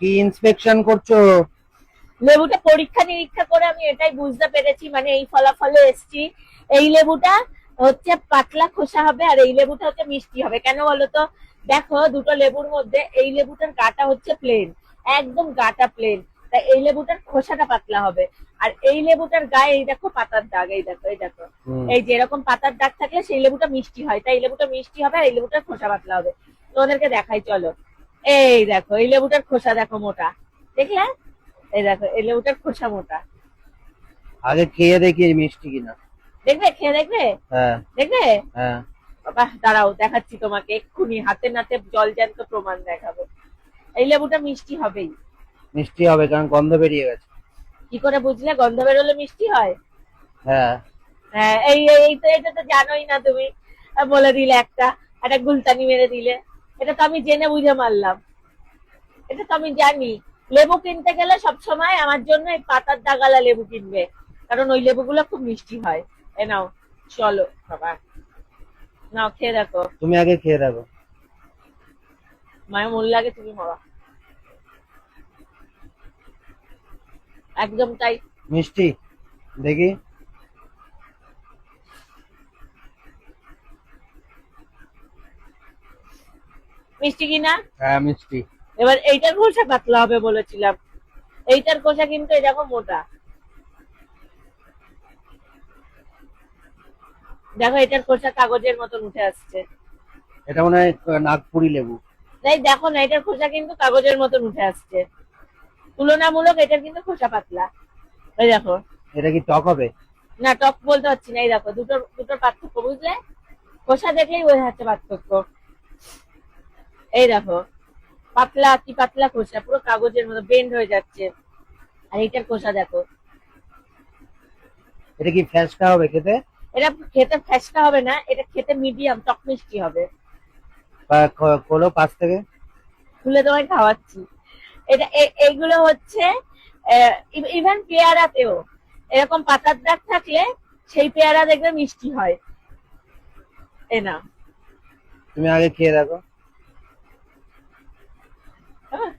কি ইন্সপেকশন করছ? লেবুটা পরীক্ষা নিরীক্ষা করে আমি এটাই বুঝতে পেরেছি মানে এই ফলাফলে এসছি। এই লেবুটা হচ্ছে পাতলা খোসা হবে আর এই লেবুটা হচ্ছে মিষ্টি হবে। কেন বলতো? দেখো দুটো লেবুর মধ্যে এই লেবুটার গাটা হচ্ছে প্লেন একদম গাটা প্লেন তাই এই লেবুটার খোসাটা পাতলা হবে। আর এই লেবুটার গায়ে এই দেখো পাতার দাগ এই দেখো এই দেখো। এই যে এরকম পাতার দাগ থাকলে সেই লেবুটা মিষ্টি হয়। তাই এই লেবুটা মিষ্টি হবে আর এই লেবুটার খোসা পাতলা হবে। তোমাদেরকে দেখাই চলো। এই দেখো এই লেবুটার খোসা দেখো মোটা। দেখলে? এই দেখো এই লেবুটার খোসা মোটা। আগে খেয়ে দেখি মিষ্টি কিনা। দেখবে? খেয়ে দেখবে? হ্যাঁ। দেখবে? হ্যাঁ। বাবা দাঁড়াও দেখাচ্ছি তোমাকে এক্ষুনি হাতে নাতে জল জ্যান্ত প্রমাণ দেখাবো। এই লেবুটা মিষ্টি হবেই। মিষ্টি হবে কারণ গন্ধ বেরিয়ে গেছে। কি করে বুঝলে? গন্ধ বেরোলে মিষ্টি হয়? হ্যাঁ। হ্যাঁ এই এই- তো এটা তো জানোই না তুমি। বলে দিলে একটা একটা গুলতানি মেরে দিলে। এটা তো আমি জেনে বুঝে মারলাম। এটা তো আমি জানি। লেবু কিনতে গেলে সব সময় আমার জন্য এই পাতার দাগালা লেবু কিনবে। কারণ ওই লেবুগুলো খুব মিষ্টি হয়। এ নাও চলো বাবা। নাও খেয়ে দেখো। তুমি আগে খেয়ে দেখো। মায়ের মন লাগে তুমি মরা একদম তাই। মিষ্টি দেখি। মিষ্টি কিনা? হ্যাঁ মিষ্টি। এবার এইটার খোসা পাতলা হবে বলেছিলাম। এইটার খোসা কিন্তু এই দেখো মোটা। দেখো এটার খোসা কাগজের মতন উঠে আসছে। এটা মনে হয় নাগপুরি লেবু। তাই দেখো না এটার খোসা কিন্তু কাগজের মতন উঠে আসছে। তুলনামূলক এটার কিন্তু খোসা পাতলা। এই দেখো। এটা কি টক হবে? না টক বলতে পারছি না এই দেখো দুটোর দুটোর পার্থক্য বুঝলে? খোসা দেখলেই বোঝা যাচ্ছে পার্থক্য। এই দেখো। পাতলা কি পাতলা খোসা পুরো কাগজের মতো বেন্ড হয়ে যাচ্ছে। আর এইটার খোসা দেখো। এটা কি ফ্যাসকা হবে খেতে? এটা খেতে ফ্যাসকা হবে না এটা খেতে মিডিয়াম টক মিষ্টি হবে। খোলো পাশ থেকে। খুলে তোমায় খাওয়াচ্ছি। এটা এইগুলো হচ্ছে ইভেন পেয়ারাতেও। এরকম পাতার দাগ থাকলে সেই পেয়ারা দেখবে মিষ্টি হয়। এ না। তুমি আগে খেয়ে দেখো হ্যাঁ।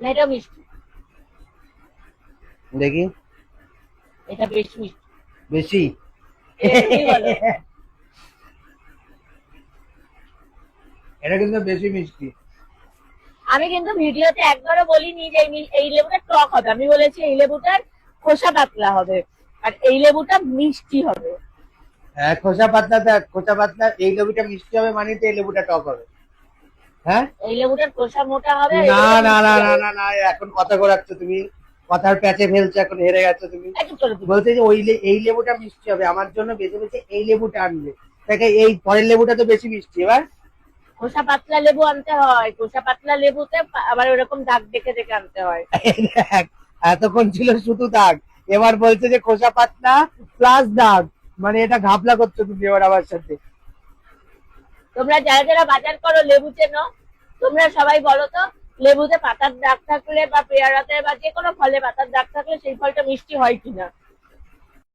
না এটা মিষ্টি। দেখি। এটা বেশ মিষ্টি। বেশি? এটা কিন্তু বেশি মিষ্টি। আমি কিন্তু ভিডিওতে একবারও বলিনি যে এই লেবুটা টক হবে। আমি বলেছি এই লেবুটার খোসা পাতলা হবে আর এই লেবুটা মিষ্টি হবে। হ্যাঁ খোসা পাতলা খোসা পাতলা এই লেবুটা মিষ্টি হবে মানে তো এই লেবুটা টক হবে। হ্যাঁ? এই লেবুটার খোসা মোটা হবে না না না না না না এখন কথা ঘোরাচ্ছ তুমি। কথার প্যাচে ফেলছো এখন হেরে গেছো তুমি। বলছে যে ওই এই লেবুটা মিষ্টি হবে আমার জন্য বেছে বেছে এই লেবুটা আনবে। দেখে এই পরের লেবুটা তো বেশি মিষ্টি এবার? খোসা পাতলা লেবু আনতে হয় খোসা পাতলা লেবুতে আবার ওরকম দাগ দেখে দেখে আনতে হয়। এতক্ষণ ছিল শুধু দাগ। এবার বলছে যে খোসা পাতলা প্লাস দাগ। মানে এটা ঘাপলা করছ তুমি এবার আমার সাথে। তোমরা যারা যারা বাজার করো, লেবু চেনো, তোমরা সবাই বলো তো, লেবুতে পাতার দাগ থাকলে বা পেয়ারাতে বা যে কোনো ফলে পাতার দাগ থাকলে সেই ফলটা মিষ্টি হয় কিনা?